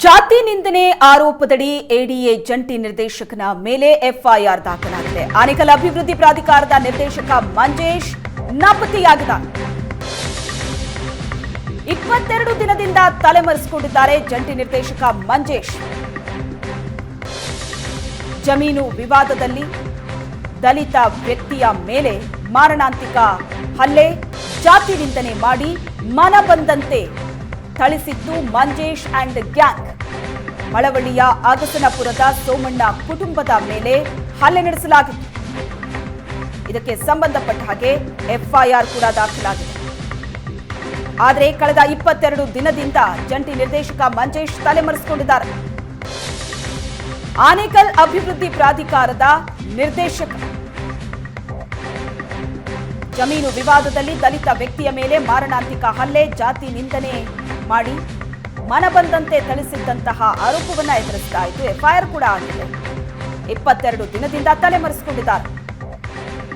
ಜಾತಿ ನಿಂದನೆ ಆರೋಪದಡಿ ಎಡಿಎ ಜಂಟಿ ನಿರ್ದೇಶಕನ ಮೇಲೆ ಎಫ್ಐಆರ್ ದಾಖಲಾಗಿದೆ. ಆನೇಕಲ್ ಅಭಿವೃದ್ಧಿ ಪ್ರಾಧಿಕಾರದ ನಿರ್ದೇಶಕ ಮಂಜೇಶ್ ನಾಪತ್ತೆಯಾಗಿದ್ದಾರೆ. ಇಪ್ಪತ್ತೆರಡು ದಿನದಿಂದ ತಲೆಮರೆಸಿಕೊಂಡಿದ್ದಾರೆ ಜಂಟಿ ನಿರ್ದೇಶಕ ಮಂಜೇಶ್. ಜಮೀನು ವಿವಾದದಲ್ಲಿ ದಲಿತ ವ್ಯಕ್ತಿಯ ಮೇಲೆ ಮಾರಣಾಂತಿಕ ಹಲ್ಲೆ, ಜಾತಿ ನಿಂದನೆ ಮಾಡಿ ಮನ ಬಂದಂತೆ ಥಳಿಸಿದ್ದು ಮಂಜೇಶ್ ಅಂಡ್ ಗ್ಯಾಂಗ್. ಮಳವಳ್ಳಿಯ ಆಗಸನಪುರದ ಸೋಮಣ್ಣ ಕುಟುಂಬದ ಮೇಲೆ ಹಲ್ಲೆ ನಡೆಸಲಾಗಿತ್ತು. ಇದಕ್ಕೆ ಸಂಬಂಧಪಟ್ಟ ಹಾಗೆ ಎಫ್ಐಆರ್ ಕೂಡ ದಾಖಲಾಗಿದೆ. ಆದರೆ ಕಳೆದ ಇಪ್ಪತ್ತೆರಡು ದಿನದಿಂದ ಜಂಟಿ ನಿರ್ದೇಶಕ ಮಂಜೇಶ್ ತಲೆಮರೆಸಿಕೊಂಡಿದ್ದಾರೆ. ಆನೇಕಲ್ ಅಭಿವೃದ್ಧಿ ಪ್ರಾಧಿಕಾರದ ನಿರ್ದೇಶಕ. ಜಮೀನು ವಿವಾದದಲ್ಲಿ ದಲಿತ ವ್ಯಕ್ತಿಯ ಮೇಲೆ ಮಾರಣಾಂತಿಕ ಹಲ್ಲೆ, ಜಾತಿ ನಿಂದನೆ. ಮಾಡಿ ಮನ ಬಂದಂತೆ ಥಳಿಸಿದ್ದಂತಹ ಆರೋಪವನ್ನ ಎದುರಿಸ್ತಾ ಇದ್ದು ಎಫ್ಐಆರ್ ಕೂಡ ಆಗಿದೆ. ಇಪ್ಪತ್ತೆರಡು ದಿನದಿಂದ ತಲೆಮರೆಸಿಕೊಂಡಿದ್ದಾರೆ.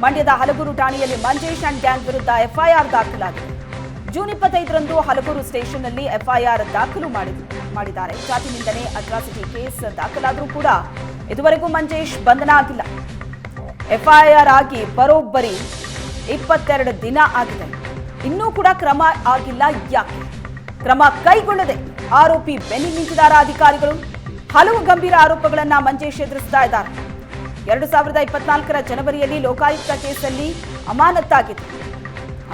ಮಂಡ್ಯದ ಹಲಗೂರು ಠಾಣೆಯಲ್ಲಿ ಮಂಜೇಶ್ ಅಂಡ್ ಗ್ಯಾಂಗ್ ವಿರುದ್ಧ ಎಫ್ಐಆರ್ ದಾಖಲಾಗಿದೆ. ಜೂನ್ ಇಪ್ಪತ್ತೈದರಂದು ಹಲಗೂರು ಸ್ಟೇಷನ್ನಲ್ಲಿ ಎಫ್ಐಆರ್ ದಾಖಲು ಮಾಡಿದ್ದಾರೆ. ಜಾತಿ ನಿಂದನೆ ಅಟ್ರಾಸಿಟಿ ಕೇಸ್ ದಾಖಲಾದರೂ ಕೂಡ ಇದುವರೆಗೂ ಮಂಜೇಶ್ ಬಂಧನ ಆಗಿಲ್ಲ. ಎಫ್ಐಆರ್ ಆಗಿ ಬರೋಬ್ಬರಿ ಇಪ್ಪತ್ತೆರಡು ದಿನ ಆಗಿದೆ. ಇನ್ನೂ ಕೂಡ ಕ್ರಮ ಆಗಿಲ್ಲ. ಯಾಕೆ? ಕ್ರಮ ಕೈಗೊಳ್ಳದೆ ಆರೋಪಿ ಬೆನ್ನಿ ನಿಂತಿದ್ದಾರ ಅಧಿಕಾರಿಗಳು. ಹಲವು ಗಂಭೀರ ಆರೋಪಗಳನ್ನ ಮಂಜೇಶ್ ಎದುರಿಸ್ತಾ ಇದ್ದಾರೆ. ಎರಡು ಸಾವಿರದ ಇಪ್ಪತ್ನಾಲ್ಕರ ಜನವರಿಯಲ್ಲಿ ಲೋಕಾಯುಕ್ತ ಕೇಸಲ್ಲಿ ಅಮಾನತ್ತಾಗಿದೆ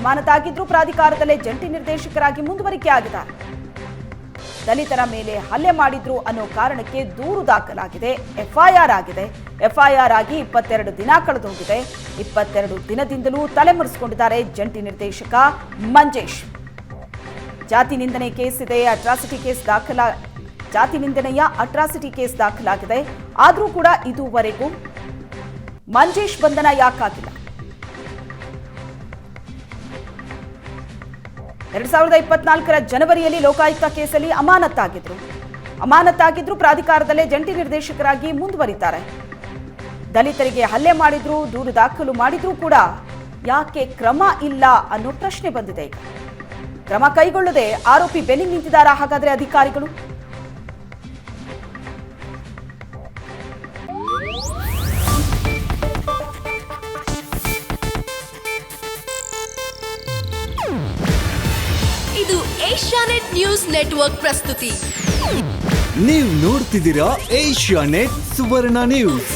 ಅಮಾನತಾಗಿದ್ರೂ ಪ್ರಾಧಿಕಾರದಲ್ಲೇ ಜಂಟಿ ನಿರ್ದೇಶಕರಾಗಿ ಮುಂದುವರಿಕೆ ಆಗಿದ್ದಾರೆ. ದಲಿತರ ಮೇಲೆ ಹಲ್ಲೆ ಮಾಡಿದ್ರು ಅನ್ನೋ ಕಾರಣಕ್ಕೆ ದೂರು ದಾಖಲಾಗಿದೆ, ಎಫ್ಐಆರ್ ಆಗಿದೆ. ಎಫ್ಐಆರ್ ಆಗಿ ಇಪ್ಪತ್ತೆರಡು ದಿನ ಕಳೆದು ಹೋಗಿದೆ ಇಪ್ಪತ್ತೆರಡು ದಿನದಿಂದಲೂ ತಲೆಮರೆಸಿಕೊಂಡಿದ್ದಾರೆ ಜಂಟಿ ನಿರ್ದೇಶಕ ಮಂಜೇಶ್. ಜಾತಿ ನಿಂದನೆ ಕೇಸ್ ಇದೆ, ಅಟ್ರಾಸಿಟಿ ಕೇಸ್ ದಾಖಲ, ಜಾತಿ ನಿಂದನೆಯ ಅಟ್ರಾಸಿಟಿ ಕೇಸ್ ದಾಖಲಾಗಿದೆ. ಆದರೂ ಕೂಡ ಇದುವರೆಗೂ ಮಂಜೇಶ್ ಬಂಧನ ಯಾಕಾಗಿಲ್ಲ? ಎರಡ್ ಸಾವಿರದ ಇಪ್ಪತ್ನಾಲ್ಕರ ಜನವರಿಯಲ್ಲಿ ಲೋಕಾಯುಕ್ತ ಕೇಸಲ್ಲಿ ಅಮಾನತ್ತಾಗಿದ್ರು ಅಮಾನತ್ತಾಗಿದ್ರು ಪ್ರಾಧಿಕಾರದಲ್ಲೇ ಜಂಟಿ ನಿರ್ದೇಶಕರಾಗಿ ಮುಂದುವರಿತಾರೆ. ದಲಿತರಿಗೆ ಹಲ್ಲೆ ಮಾಡಿದ್ರು, ದೂರು ದಾಖಲು ಮಾಡಿದ್ರೂ ಕೂಡ ಯಾಕೆ ಕ್ರಮ ಇಲ್ಲ ಅನ್ನೋ ಪ್ರಶ್ನೆ ಬಂದಿದೆ ಕ್ರಮ ಕೈಗೊಳ್ಳದೆ ಆರೋಪಿ ಬೆನ್ನಿ ನಿಂತಿದ್ದಾರಾ ಹಾಗಾದ್ರೆ ಅಧಿಕಾರಿಗಳು? ಇದು ಏಷ್ಯಾನೆಟ್ ನ್ಯೂಸ್ ನೆಟ್ವರ್ಕ್ ಪ್ರಸ್ತುತಿ. ನೀವು ನೋಡ್ತಿದ್ದೀರಾ ಏಷ್ಯಾ ನೆಟ್ ಸುವರ್ಣ ನ್ಯೂಸ್.